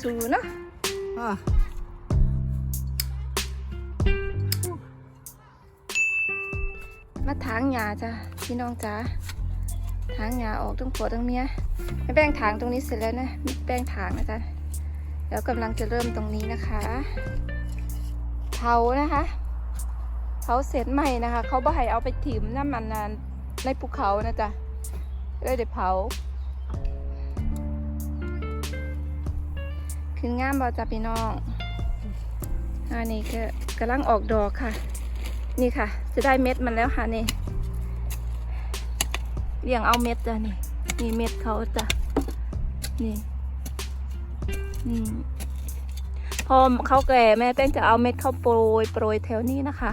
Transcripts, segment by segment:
สูเนาะอะมาถางหญ้าจ้ะพี่น้องจ้าถางหญ้าออกทั้งผัวทั้งเมียไม่แป้งถางตรงนี้เสร็จแล้วนะแป้งถางนะจ๊ะแล้วกำลังจะเริ่มตรงนี้นะคะเผานะคะเผาเสร็จใหม่นะคะ เขาบ่ให้เอาไปถิ่มน้ำมันนานในภูเขานะจ๊ะเลยเดี๋ยวเผา ขึ้นงามบอจ้ะพี่น้อง อันนี้ก็กำลังออกดอกค่ะ นี่ค่ะ จะได้เม็ดมันแล้วค่ะนี่เลี้ยงเอาเม็ดจ้ะนี่นี่เม็ดเขาจ้ะนี่นี่พอเขาแก่แม่แป้งจะเอาเม็ดเข้าโปรยโปรยแถวนี้นะคะ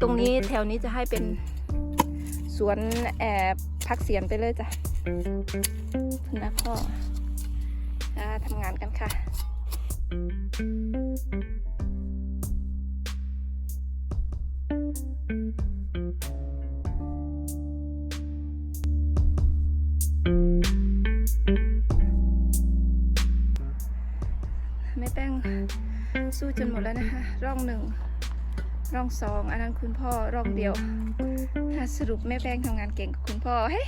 ตรงนี้แถวนี้จะให้เป็นสวนแอบพักเสียนไปเลยจ้ะนะพ่อ ทำงานกันค่ะแม่แป้งสู้จนหมดแล้วนะคะ ร่องหนึ่ง ร่องสอง อันนั้นคุณพ่อร่องเดียวสรุปแม่แป้งทำงานเก่งกับคุณพ่อ เฮ้ย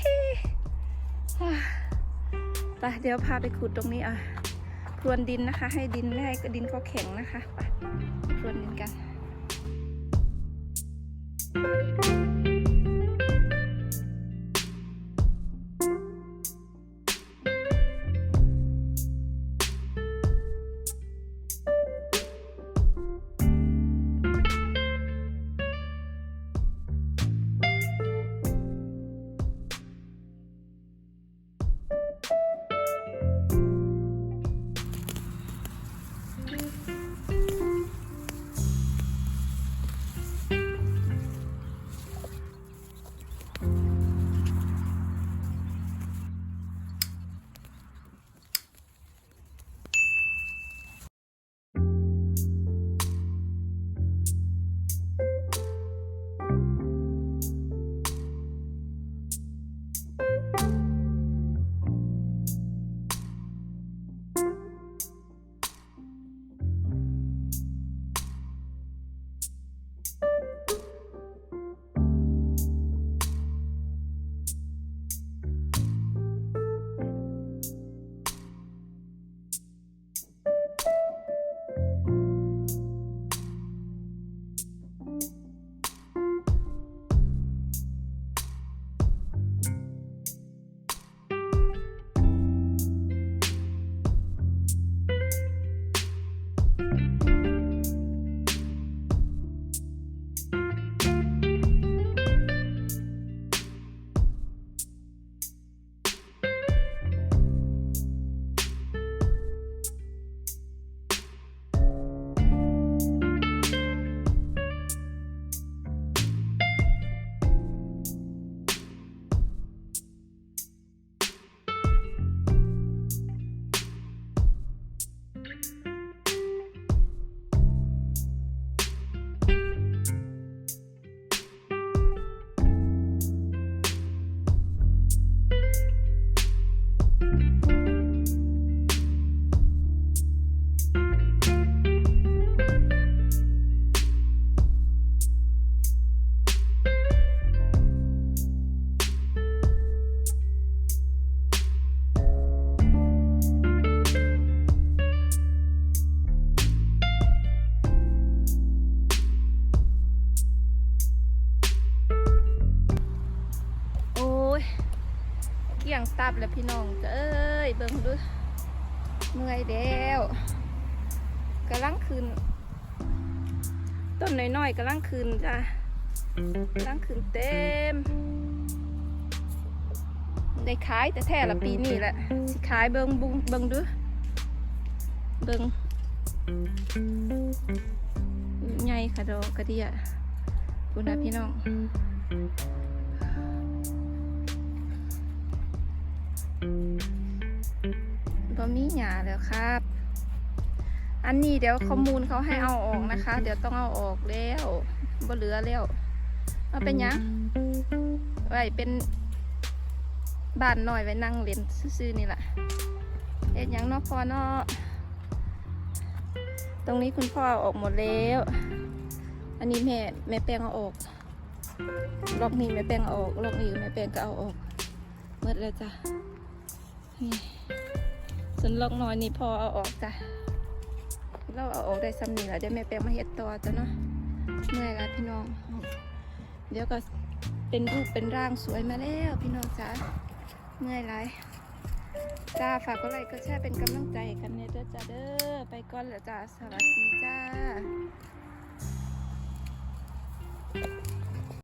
เดี๋ยวพาไปขุดตรงนี้อะพรวนดินนะคะ ให้ดินไม่ให้ดินเขาแข็งนะคะไปพรวนดินกัน โเกี่ยงตับแล้วพี่น้องเอ้ยเบิ่งดูเมื่อยแล้วกำลังคืนต้นน้อยๆกำลังคืนจ้ะกำลังคืนเต็มได้ขายแต่แท้ละปีนี้แหละสิขายเบิ่งบุงเบิ่งดูเบิ่งใหญ่ค่ะดอกกระเดียคุณนะพี่น้อง บะมีหยาแล้วครับ อันนี้เดี๋ยวข้อมูลเขาให้เอาออกนะคะ เดี๋ยวต้องเอาออกแล้วบ่เหลือแล้วเอาเป็นหยังไว้เป็นบ้านหน่อยไว้นั่งเล่นซื่อๆนี่แหละเอ็ดหยังเนอกพอเนาะตรงนี้คุณพ่อเอาออกหมดแล้ว อันนี้แม่แม่แป้งเอาออกล็อกนี้แม่แป้งเอาออกล็อกนี้แม่แป้งก็เอาออกหมดแล้วจ้ะนี่ส่วน ล็อกน้อยนี่พอเอาออกจ้ะเราเอาออกได้ซ้ำนี่แหละเดี๋ยวแม่แปลงมาเฮ็ดต่อจ้ะเนาะเมื่อยล้วพี่น้อง เดี๋ยวก็เป็นรูปเป็นร่างสวยมาแล้วพี่น้องจ้าเมื่อยไรจ้าฝากก็ไลค์ก็แชร์เป็นกำลังใจกันเนี่ยเด้อจ้าเด้อไปก่อนแล้วจ้าสวัสดีจ้า